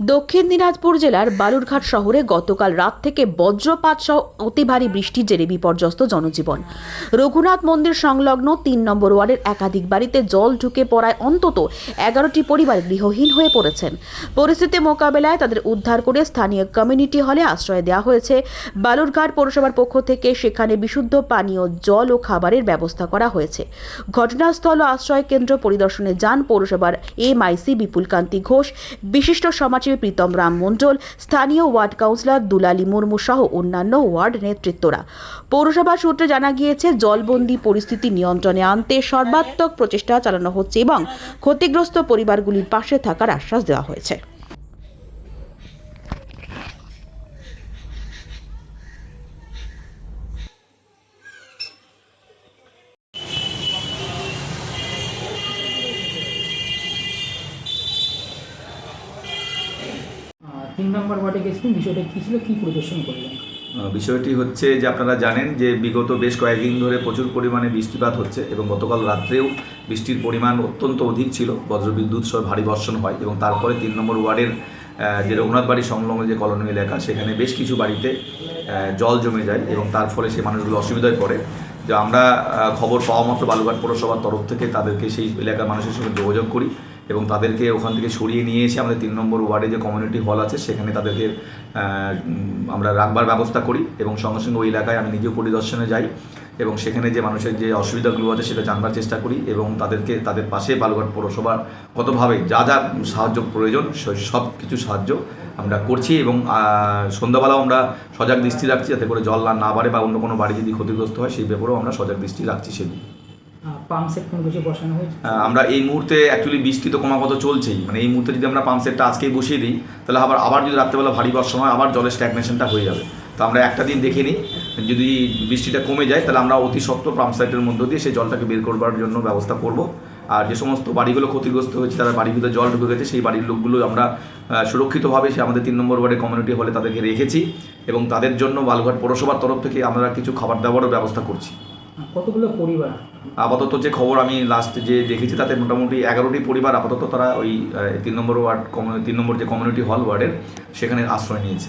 Dakshin Dinajpur জেলার বালুরঘাট শহরে গতকাল রাত থেকে বজ্রপাত সহ অতি ভারী বৃষ্টির জেরে বিপর্যস্ত জনজীবন। রঘুনাথ মন্দির সংলগ্ন তিন নম্বর ওয়ার্ডের একাধিক বাড়িতে জল ঢুকে পড়ায় অন্তত এগারোটি পরিবার গৃহহীন হয়ে পড়েছেন। পরিস্থিতি মোকাবেলায় তাদের উদ্ধার করে স্থানীয় কমিউনিটি হলে আশ্রয় দেওয়া হয়েছে। বালুরঘাট পৌরসভার পক্ষ থেকে সেখানে বিশুদ্ধ পানীয়, জল ও খাবারের ব্যবস্থা করা হয়েছে। ঘটনাস্থল ও আশ্রয় কেন্দ্র পরিদর্শনে যান পৌরসভার এমআইসি বিপুল কান্তি ঘোষ। বিশিষ্ট সমাজসেবী প্রীতম রাম মণ্ডল, স্থানীয় ওয়ার্ড কাউন্সিলর দুলালি মুর্মু সহ অন্যান্য ওয়ার্ড নেতৃত্বরা। পৌরসভা সূত্রে জানা গিয়েছে, জলবন্দি পরিস্থিতি নিয়ন্ত্রণে আনতে সর্বাত্মক প্রচেষ্টা চালানো হচ্ছে এবং ক্ষতিগ্রস্ত পরিবারগুলির পাশে থাকার আশ্বাস দেওয়া হয়েছে আর তিন নম্বর ওয়ার্ডে গেছিলেন, বিষয়টা কী ছিল, কী পরিদর্শন করলেন? বিষয়টি হচ্ছে যে আপনারা জানেন যে বিগত বেশ কয়েকদিন ধরে প্রচুর পরিমাণে বৃষ্টিপাত হচ্ছে এবং গতকাল রাত্রেও বৃষ্টির পরিমাণ অত্যন্ত অধিক ছিল। বজ্রবিদ্যুৎ সহ ভারী বর্ষণ হয় এবং তারপরে তিন নম্বর ওয়ার্ডের যে রঘুনাথ বাড়ি সংলগ্ন যে কলোনি এলাকা, সেখানে বেশ কিছু বাড়িতে জল জমে যায় এবং তার ফলে সেই মানুষগুলো অসুবিধায় পড়ে। যে আমরা খবর পাওয়া মাত্র বালুঘাট পৌরসভার তরফ থেকে তাদেরকে সেই এলাকার মানুষের সঙ্গে যোগাযোগ করি। এবং তাদেরকে ওখান থেকে সরিয়ে নিয়ে এসে আমাদের তিন নম্বর ওয়ার্ডে যে কমিউনিটি হল আছে, সেখানে তাদেরকে আমরা রাখবার ব্যবস্থা করি এবং সঙ্গে সঙ্গে ওই এলাকায় আমি নিজেও পরিদর্শনে যাই এবং সেখানে যে মানুষের যে অসুবিধাগুলো আছে সেটা জানবার চেষ্টা করি এবং তাদেরকে, তাদের পাশে বালুঘাট পৌরসভার কতভাবে যা যা সাহায্য প্রয়োজন সব কিছু সাহায্য আমরা করছি এবং সন্ধ্যাবেলাও আমরা সজাগ দৃষ্টি রাখছি যাতে করে জল না বাড়ে বা অন্য কোনো বাড়ি যদি ক্ষতিগ্রস্ত হয়, সেই ব্যাপারেও আমরা সজাগ দৃষ্টি রাখছি সেদিন। পাম্প সেট আমরা এই মুহূর্তে অ্যাকচুয়ালি বৃষ্টি তো ক্রমাগত চলছেই। মানে এই মুহূর্তে যদি আমরা পাম্প সেটটা আজকেই বসিয়ে দিই, তাহলে আবার আবার যদি রাত্রেবেলা ভারী বর্ষণ হয়, আবার জলের স্ট্যাগনেশনটা হয়ে যাবে। তো আমরা একটা দিন দেখে নিই, যদি বৃষ্টিটা কমে যায়, তাহলে আমরা অতি সত্ত্ব পাম্প সেটের মধ্য দিয়ে সেই জলটাকে বের করবার জন্য ব্যবস্থা করব। আর যে সমস্ত বাড়িগুলো ক্ষতিগ্রস্ত হয়েছে, তারা বাড়ির ভিতরে জল ঢুকে গেছে, সেই বাড়ির লোকগুলো আমরা সুরক্ষিতভাবে সে আমাদের তিন নম্বর ওয়ার্ডে কমিউনিটি হলে তাদেরকে রেখেছি এবং তাদের জন্য বালুঘাট পৌরসভার তরফ থেকে আমরা কিছু খাবার দাবারও ব্যবস্থা করছি। কতগুলো পরিবার? আপাতত যে খবর আমি লাস্ট যে দেখেছি, তাতে মোটামুটি এগারোটি পরিবার আপাতত তারা ওই তিন নম্বর ওয়ার্ড তিন নম্বর যে কমিউনিটি হল ওয়ার্ডের সেখানে আশ্রয় নিয়েছে।